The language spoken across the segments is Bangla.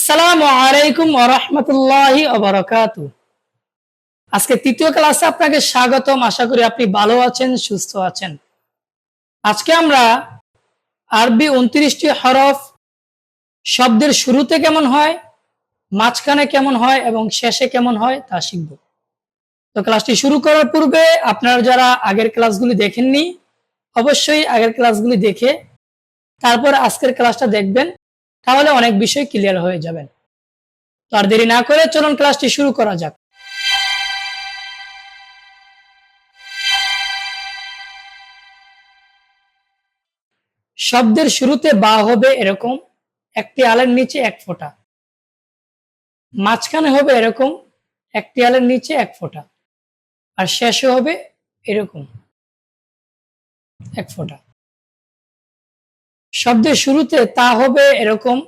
আসসালামু আলাইকুম ওরহমতুল্লাহি ওবরাকাত আজকে তৃতীয় ক্লাসে আপনাকে স্বাগতম। আশা করি আপনি ভালো আছেন, সুস্থ আছেন। আজকে আমরা আরবি উনত্রিশটি হরফ শব্দের শুরুতে কেমন হয়, মাঝখানে কেমন হয় এবং শেষে কেমন হয় তা শিখব। তো ক্লাসটি শুরু করার পূর্বে আপনারা যারা আগের ক্লাসগুলি দেখেননি, অবশ্যই আগের ক্লাসগুলি দেখে তারপর আজকের ক্লাসটা দেখবেন। তাহলে অনেক বিষয় ক্লিয়ার হয়ে যাবেন তো আর দেরি না করে চলুন ক্লাসটি শুরু করা যাক। শব্দের শুরুতে বা হবে এরকম, একটি আলের নিচে এক ফোঁটা। মাঝখানে হবে এরকম, একটি আলের নিচে এক ফোঁটা। আর শেষে হবে এরকম, এক ফোঁটা। শব্দের শুরুতে তা হবে এরকম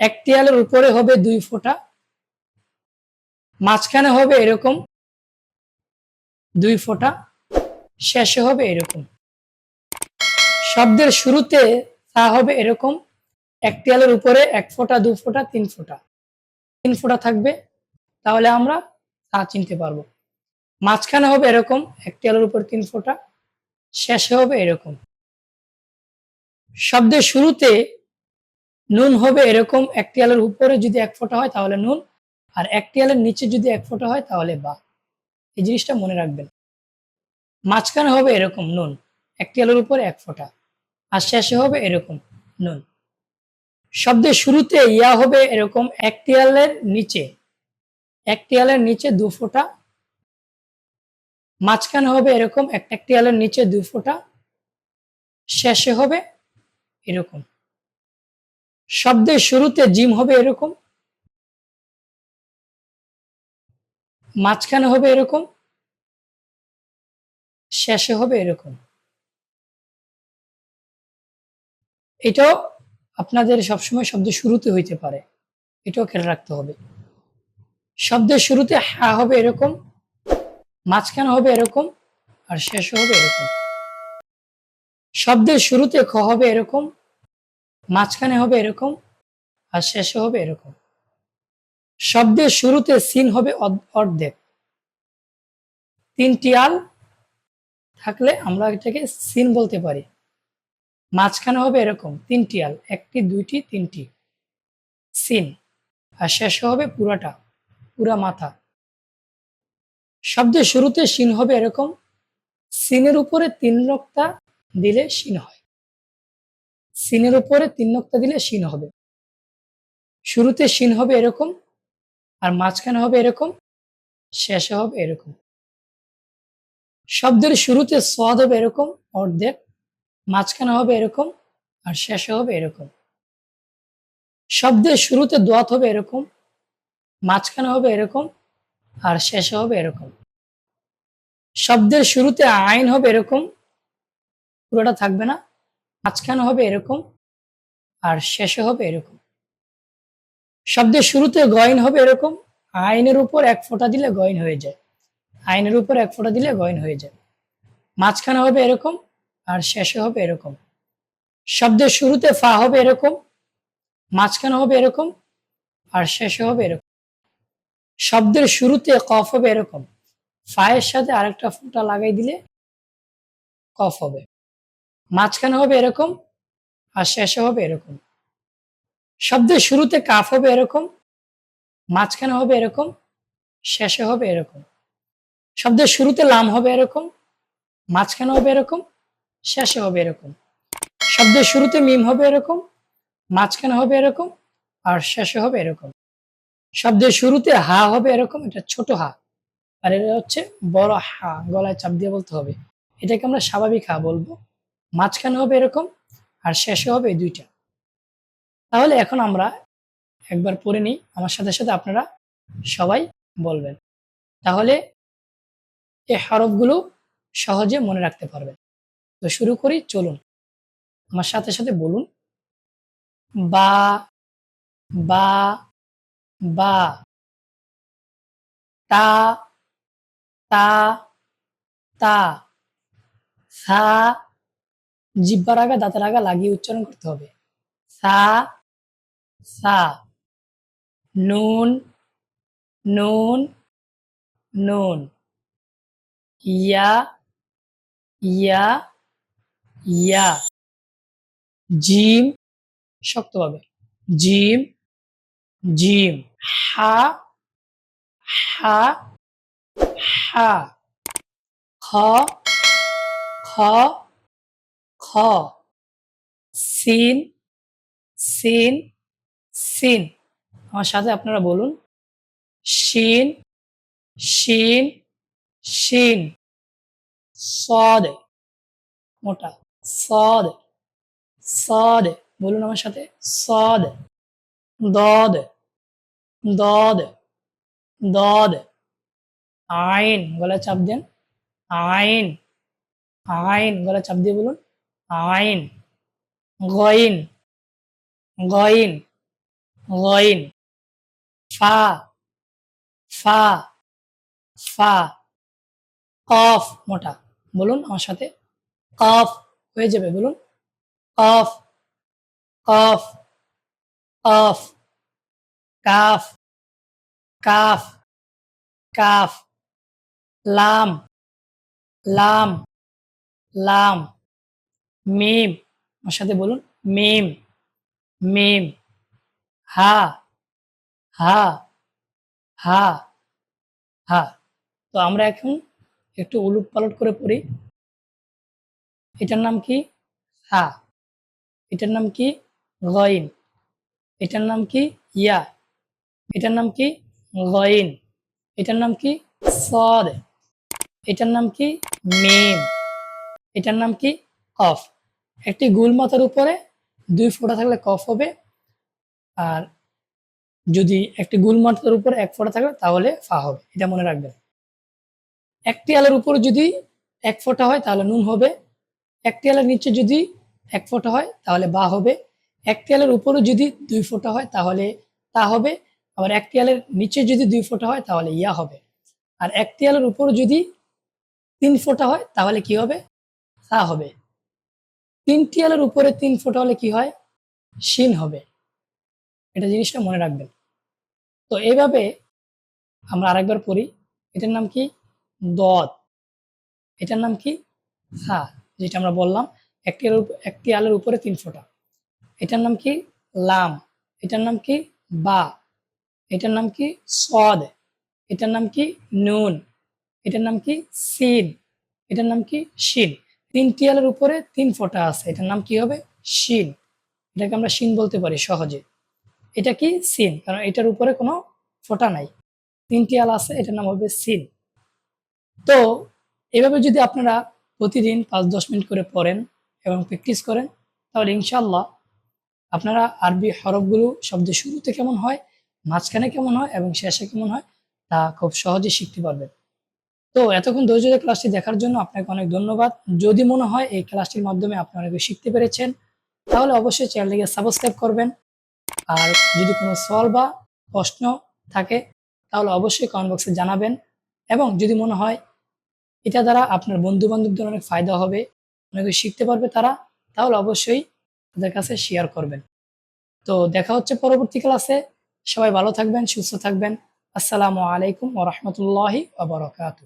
একটি আলের উপরে হবে দুই ফোঁটা, মাঝখানে হবে এরকম, দুই ফোঁটা, শেষে হবে এরকম। শব্দের শুরুতে তা হবে এরকম একটি আলের উপরে এক ফোঁটা, দু ফোঁটা, তিন ফোঁটা। তিন ফোঁটা থাকবে, তাহলে আমরা তা চিনতে পারব। মাঝখানে হবে এরকম একটি আলের উপর তিন ফোঁটা, শেষে হবে এরকম। শব্দের শুরুতে নুন হবে এরকম একটি আলের উপরে যদি এক ফোঁটা হয় তাহলে নুন, আর একটি আলের নিচে যদি এক ফোঁটা হয় তাহলে বা। এই জিনিসটা মনে রাখবেন। মাঝখানে হবে এরকম নুন একটি আলের উপরে এক ফোঁটা, আর শেষে হবে এরকম নুন। শব্দের শুরুতে ইয়া হবে এরকম একটি আলের নিচে একটি আলের নিচে দু ফোঁটা, মাঝখানে হবে এরকম একটি আলের নিচে দু ফোঁটা, শেষে হবে এরকম। শব্দের শুরুতে জিম হবে এরকম। মাঝখানে হবে এরকম। শেষে হবে এরকম। এটাও আপনাদের সবসময় শব্দের শুরুতে হইতে পারে। এটাও খেয়াল রাখতে হবে। শব্দের শুরুতে হা হবে এরকম, মাঝখানে হবে এরকম, আর শেষে হবে এরকম। শব্দের শুরুতে খ হবে এরকম, মাঝখানে হবে এরকম, আর শেষে হবে এরকম। শব্দের শুরুতে সিন হবে অর্ধেক। তিনটি আল থাকলে আমরা এটাকে সিন বলতে পারি। মাঝখানে হবে এরকম, তিনটি আল, একটি, দুইটি, তিনটি। সিন, আর শেষে হবে পুরাটা, পুরা মাথা। শব্দের শুরুতে সিন হবে এরকম, সিনের উপরে তিন রক্তা দিলে সিন হয়। সিনের উপরে তিন নক্তা দিলে সিন হবে। শুরুতে সিন হবে এরকম আর মাঝখানে হবে এরকম, শেষে হবে এরকম। শব্দের শুরুতে সোয়াদ হবে এরকম, অর্ধেক, মাঝখানে হবে এরকম আর শেষে হবে এরকম। শব্দের শুরুতে দোয়াত হবে এরকম, মাঝখানে হবে এরকম আর শেষে হবে এরকম। শব্দের শুরুতে আইন হবে এরকম পুরোটা থাকবে না। মাঝখানে হবে এরকম আর শেষে হবে এরকম। শব্দের শুরুতে গয়ন হবে এরকম। আইনের উপর এক ফোঁটা দিলে গয়ন হয়ে যায়। আইনের উপর এক ফোঁটা দিলে গয়ন হয়ে যায়। মাঝখানে হবে এরকম আর শেষে হবে এরকম। শব্দের শুরুতে ফা হবে এরকম। মাঝখানে হবে এরকম আর শেষে হবে এরকম। শব্দের শুরুতে কফ হবে এরকম। ফায়ের সাথে আরেকটা ফোঁটা লাগাই দিলে কফ হবে। মাঝখানে হবে এরকম আর শেষে হবে এরকম। শব্দের শুরুতে কাফ হবে এরকম, মাঝখানে হবে এরকম, শেষে হবে এরকম। শব্দের শুরুতে লাম হবে এরকম, মাঝখানে হবে এরকম, শেষে হবে এরকম। শব্দের শুরুতে মিম হবে এরকম, মাঝখানে হবে এরকম আর শেষে হবে এরকম। শব্দের শুরুতে হা হবে এরকম, এটা ছোট হা। আর এটা হচ্ছে বড় হা, গলায় চাপ দিয়ে বলতে হবে। এটাকে আমরা স্বাভাবিক হা বলব। মাঝখানে হবে এরকম আর শেষে হবে এই দুইটা। তাহলে এখন আমরা একবার পড়ে নিই, আমার সাথে সাথে আপনারা সবাই বলবেন। তাহলে এই হরফগুলো সহজে মনে রাখতে পারবেন। তো শুরু করি, চলুন। আমার সাথে সাথে বলুন। বা বা বা, তা তা তা, সা জিব্বার আগা দাঁতের আগা লাগিয়ে উচ্চারণ করতে হবে। সা সা, নুন নুন নুন, ইয়া ইয়া ইয়া, জিম, শক্তভাবে, জিম জিম, হা হা হা, খ খ খ। সিন সিন সিন। আমার সাথে আপনারা বলুন। শিন শিন শিন। সদ। মোটা। সদ। সদ। বলুন আমার সাথে। সদ। দদ। দদ। দদ। আইন। গলায় চাপ দেন। আইন। আইন। গলায় চাপ দিয়ে বলুন। আইন, গইন গইন গইন, ফা ফা ফা, কফ, মোটা। বলুন আমার সাথে। কফ হয়ে যাবে, বলুন। Cough cough cough, calf calf calf, lamb lamb lamb. মিম, আমার সাথে বলুন, মেম মেম, হা হা হা হা। তো আমরা এখন একটু উলট পালট করে পড়ি। এটার নাম কি? হা। এটার নাম কি? গইন। এটার নাম কি? ইয়া। এটার নাম কি? গইন। এটার নাম কি? সদ। এটার নাম কি? মেম। এটার নাম কি? কফ। একটি গুল মাথার উপরে দুই ফোঁটা থাকলে কফ হবে। আর যদি একটি গুল মাথার উপরে এক ফোঁটা থাকবে তাহলে ফা হবে, এটা মনে রাখবেন। একটি আলের উপর যদি এক ফোঁটা হয় তাহলে নুন হবে। একটি আলের নিচে যদি এক ফোঁটা হয় তাহলে বা হবে। একটি আলের উপরে যদি দুই ফোঁটা হয় তাহলে তা হবে। আবার একটি আলের নিচে যদি দুই ফোঁটা হয় তাহলে ইয়া হবে। আর একটি আলের উপর যদি তিন ফোঁটা হয় তাহলে কি হবে? তা হবে। তিনটি আলের উপরে তিন ফোঁটা হলে কি হয়? শিন হবে। এটা জিনিসটা মনে রাখবেন। তো এইভাবে আমরা আরেকবার পড়ি। এটার নাম কি? দদ এটার নাম কি? হা, যেটা আমরা বললাম একটি আলের একটি আলের উপরে তিন ফোঁটা। এটার নাম কি? লাম। এটার নাম কি? বা। এটার নাম কি? সদ। এটার নাম কি? নুন। এটার নাম কি? সিন। এটার নাম কি? শিন তিনটি আলের উপরে তিন ফোঁটা আছে। এটার নাম কি হবে? শিন। এটাকে আমরা শিন বলতে পারি সহজে। এটা কি? সিন কারণ এটার উপরে কোনো ফোঁটা নাই। তিনটি আল আছে, এটার নাম হবে সিন তো এভাবে যদি আপনারা প্রতিদিন পাঁচ দশ মিনিট করে পড়েন এবং প্র্যাকটিস করেন, তাহলে ইনশাল্লাহ আপনারা আরবি হরফগুলো শব্দের শুরুতে কেমন হয়, মাঝখানে কেমন হয় এবং শেষে কেমন হয়, তা খুব সহজে শিখতে পারবেন। তো এতক্ষণ ধৈর্য ধরে ক্লাসটি দেখার জন্য আপনাকে অনেক ধন্যবাদ। যদি মনে হয় এই ক্লাসটির মাধ্যমে আপনি অনেক শিখতে পেরেছেন, তাহলে অবশ্যই চ্যানেলটিকে সাবস্ক্রাইব করবেন। আর যদি কোনো সওয়াল বা প্রশ্ন থাকে, তাহলে অবশ্যই কমেন্ট বক্সে জানাবেন। এবং যদি মনে হয় এটা দ্বারা আপনার বন্ধু বান্ধবদের অনেক ফায়দা হবে, অনেক শিখতে পারবে তারা, তাহলে অবশ্যই তাদের কাছে শেয়ার করবেন। তো দেখা হচ্ছে পরবর্তী ক্লাসে সবাই ভালো থাকবেন, সুস্থ থাকবেন। আসসালামু আলাইকুম ওরহমতুল্লাহি আবরকাত